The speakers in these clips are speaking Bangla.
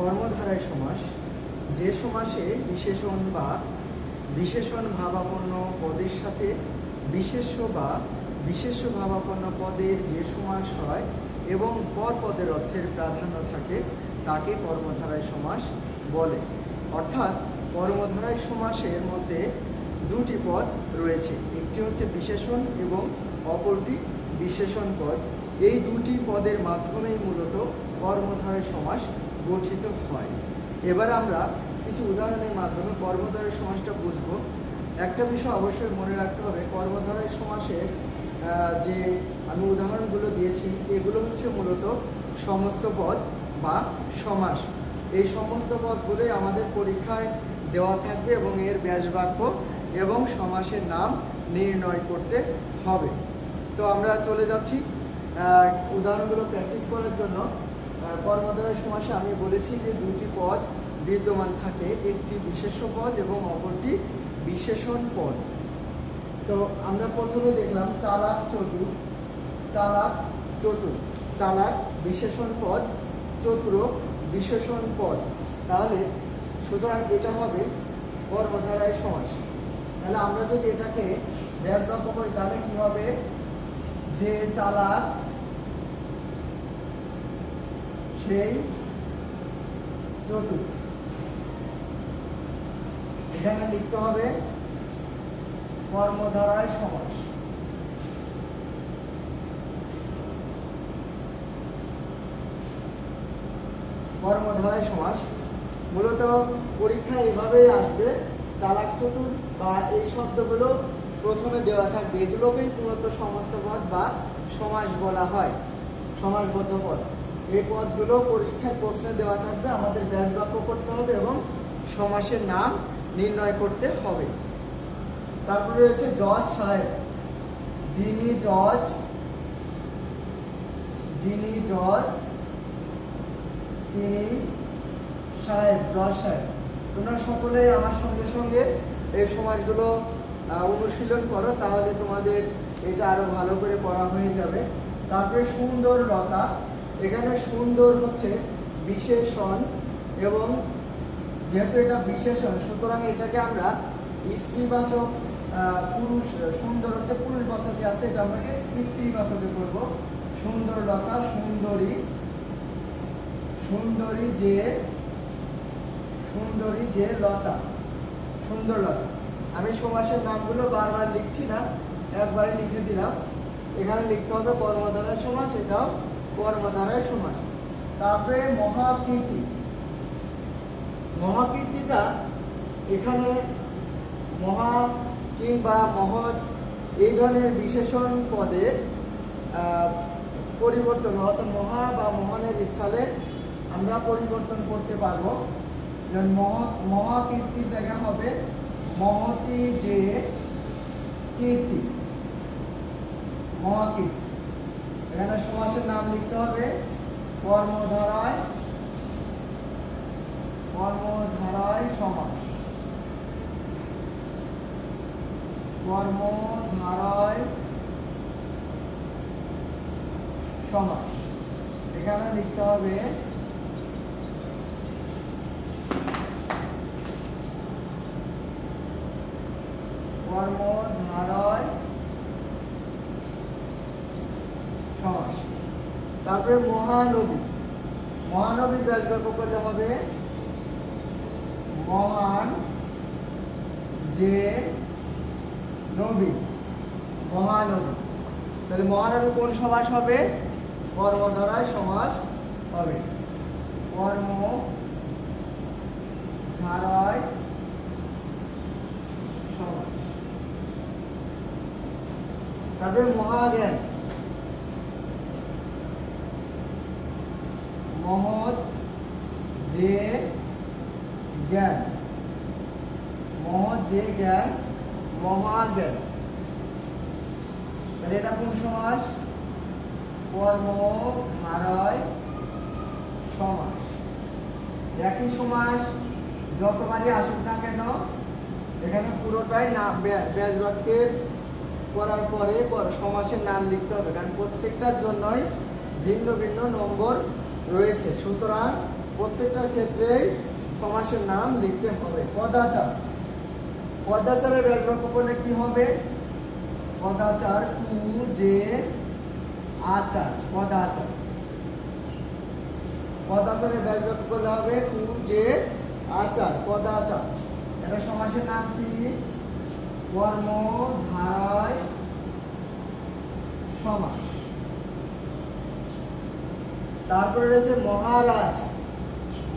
কর্মধারায় সমাস, যে সমাসে বিশেষণ বা বিশেষণ ভাবাপন্ন পদের সাথে বিশেষ্য বা বিশেষ্য ভাবাপন্ন পদের যে সমাস হয় এবং পর পদের অর্থের প্রাধান্য থাকে, তাকে কর্মধারায় সমাস বলে। অর্থাৎ কর্মধারায় সমাসের মধ্যে দুটি পদ রয়েছে। একটি হচ্ছে বিশেষণ এবং অপরটি বিশেষণ পদ। এই দুটি পদের মাধ্যমেই মূলত কর্মধারায় সমাস গঠিত হয়। এবার আমরা কিছু উদাহরণের মাধ্যমে কর্মধারয় সমাসটা বুঝব। একটা বিষয় অবশ্যই মনে রাখতে হবে কর্মধারয় সমাসের যে আমি উদাহরণগুলো দিয়েছি, এগুলো হচ্ছে মূলত সমস্ত পদ বা সমাস। এই সমস্ত পদগুলোই আমাদের পরীক্ষায় দেওয়া থাকবে এবং এর ব্যাস বাক্য এবং সমাসের নাম নির্ণয় করতে হবে। তো আমরা চলে যাচ্ছি উদাহরণগুলো প্র্যাকটিস করার জন্য। আহ, কর্মধারয় সমাসে আমি বলেছি যে দুটি পদ বিদ্যমান থাকে একটি বিশেষ্য পদ এবং অপরটি বিশেষণ পদ। তো আমরা প্রথমে দেখলাম চালাক চতুর চালাক চতুর চালাক বিশেষণ পদ চতুর বিশেষণ পদ। তাহলে সুতরাং এটা হবে কর্মধারায় সমাস। তাহলে আমরা যদি এটাকে ব্যাস বাক্য করি তাহলে কি হবে? যে চালাক সেই চতুর এখানে লিখতে হবে কর্মধারায় সমাস। কর্মধারায় সমাস। মূলত পরীক্ষায় এভাবেই আসবে, চালাক চতুর বা এই শব্দগুলো প্রথমে দেওয়া থাকবে। এগুলোকেই মূলত সমস্ত পদ বা সমাস বলা হয়। সমাসবদ্ধ পদ এই পদগুলো পরীক্ষায় প্রশ্নে দেওয়া থাকবে। আমাদের ব্যাস বাক্য করতে হবে এবং সমাসের নাম নির্ণয় করতে হবে। তারপরে রয়েছে জজ সাহেব। যিনি জজ যিনি জজ, তিনি সাহেব, জজ সাহেব। তোমরা সকলে আমার সঙ্গে সঙ্গে এই সমাজগুলো অনুশীলন করো, তাহলে তোমাদের এটা আরও ভালো করে করা হয়ে যাবে। তারপরে সুন্দর লতা এখানে সুন্দর হচ্ছে বিশেষণ এবং যেহেতু এটা বিশেষণ, সুতরাং এটাকে আমরা স্ত্রীবাচক পুরুষ, সুন্দর হচ্ছে পুরুষ বাচকে আছে, এটা আমাকে স্ত্রীবাচকে করব। সুন্দর লতা সুন্দরী সুন্দরী যে সুন্দরী যে লতা সুন্দর লতা আমি সমাসের নামগুলো বারবার লিখছি না, একবারে লিখে দিলাম। এখানে লিখতে হবে কর্মধারায় সমাস, এটাও কর্মধারায় সমাস তারপরে মহাকীর্তি। মহাকীর্তিটা এখানে মহা কিংবা মহৎ এই ধরনের বিশেষণ পদের পরিবর্তন অর্থাৎ মহা বা মহানের স্থলে আমরা পরিবর্তন করতে পারব। যেমন মহ- মহাকীর্তির জায়গা হবে মহতি যে কীর্তি। মহাকীর্তি। এখানে সমাসের নাম লিখতে হবে কর্মধারায় কর্মধারায় সমাস। কর্মধারায় সমাস। এখানে লিখতে হবে কর্মধারায় সমাস তারপরে মহানবী। মহানবীর ব্যাস বাক্য করলে হবে, মহান যে নবী, মহানবী। তাহলে মহানবী কোন সমাস হবে? কর্মধারায় সমাস হবে। কর্ম ধারায় সমাস। তারপরে মহাজ্ঞান। মহৎ যে জ্ঞান, মহৎ যে জ্ঞান মহাজ্ঞান। এটা কোন সমাস? কর্ম, ধারয়, সমাস। একই সমাস যতবারই আসুক না কেন, এখানে পুরোটাই না ব্যাস বাক্যের করার পরে সমাসের নাম লিখতে হবে। কারণ প্রত্যেকটার জন্যই ভিন্ন ভিন্ন নম্বর রয়েছে। সুতরাং প্রত্যেকটা ক্ষেত্রেই সমাসের নাম লিখতে হবে। পদাচার। পদাচারের ব্যাকরণ করলে কি হবে? পদাচার কু যে আচার, পদাচার। পদাচারের ব্যাকরণ করলে হবে? কু যে আচার, পদাচার। এটা সমাসের নাম কি? কর্ম ধারায় সমাস। তারপরে রয়েছে মহারাজ।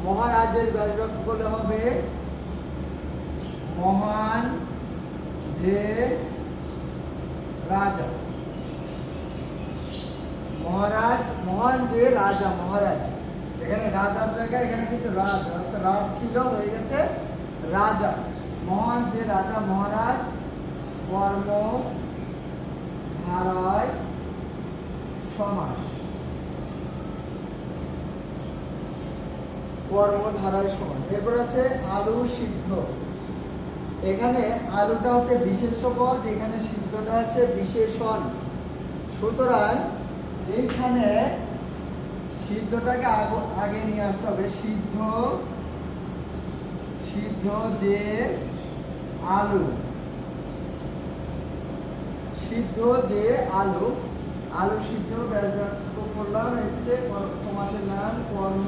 মহারাজের ব্যাকরণ করলে হবে, মহান যে রাজা। মহারাজ, মহান যে রাজা, মহারাজ। এখানে রাজার জায়গায় এখানে কিন্তু রাজ রাজ ছিল, হয়ে গেছে রাজা। মহান যে রাজা, মহারাজ কর্ম ধারায়, সমাস। কর্মধারায় সমান এরপর আছে আলু সিদ্ধ এখানে আলুটা হচ্ছে বিশেষ পদ এখানে সিদ্ধটা হচ্ছে বিশেষণ সুতরাং এইখানে সিদ্ধটাকে আগে নিয়ে আসতে হবে সিদ্ধ সিদ্ধ যে আলু সিদ্ধ যে আলু আলু সিদ্ধ করলাম হচ্ছে সমাসের নাম কর্ম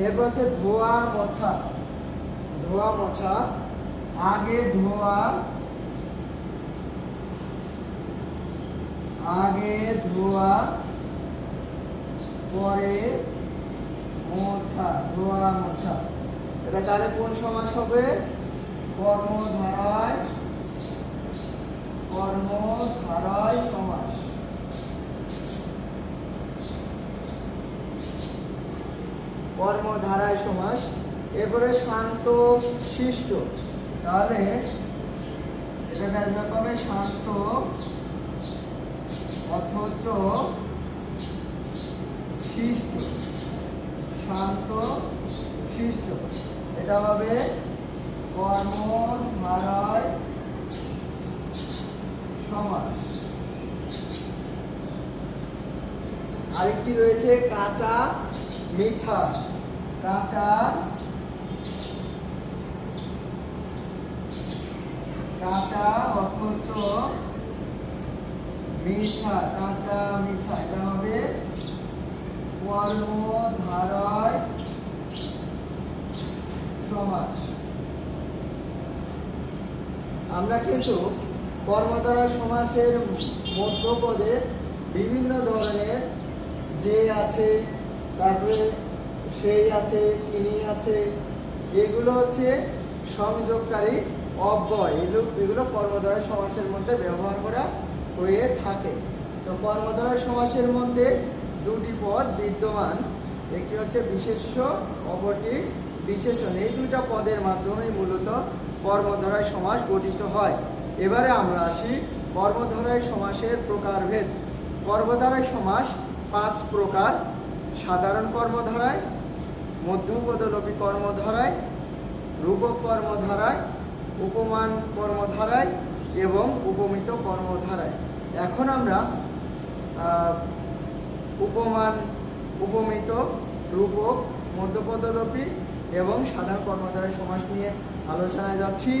এরপর হচ্ছে ধোয়া মোছা। ধোয়া মোছা। আগে ধোয়া। আগে ধোয়া। পরে মোছা, ধোয়া মোছা। এটা তাহলে কোন সমাস হবে? কর্মধারায় কর্মধারায় সমাস। কর্মধারায় সমাস, এরপরে শান্ত শিষ্ট। তাহলে এটা ব্যাখ্যা হবে শান্ত অথচ শিষ্ট। শান্ত শিষ্ট। এটা হবে কর্মধারায় সমাস। আরেকটি রয়েছে কাঁচা মিঠা, কাঁচা কাঁচা অথচ মিঠা, কাঁচা মিঠা, এটা হবে কর্মধারায় সমাস আমরা কিন্তু কর্মধারা সমাসের মধ্যপদে বিভিন্ন ধরনের যে আছে তারপরে সেই আছে, তিনি আছে। এগুলো হচ্ছে সংযোগকারী অব্যয়। এগুলো এগুলো কর্মধারা সমাসের মধ্যে ব্যবহার করা হয়ে থাকে। তো কর্মধারা সমাসের মধ্যে দুটি পদ বিদ্যমান। একটি হচ্ছে বিশেষ্য, অপরটি বিশেষণ। এই দুইটা পদের মাধ্যমে মূলত কর্মধারায় সমাস গঠিত হয়। এবারে আমরা আসি কর্মধারায় সমাসের প্রকারভেদ। কর্মধারায় সমাস পাঁচ প্রকার। সাধারণ কর্মধারায় মধ্যপদলোপী কর্মধারায়, রূপক কর্মধারায়, উপমান কর্মধারায় এবং উপমিত কর্মধারায়। এখন আমরা উপমান, উপমিত, রূপক মধ্যপদলোপী এবং সাধারণ কর্মধারায় সমাস নিয়ে আলোচনায় যাচ্ছি।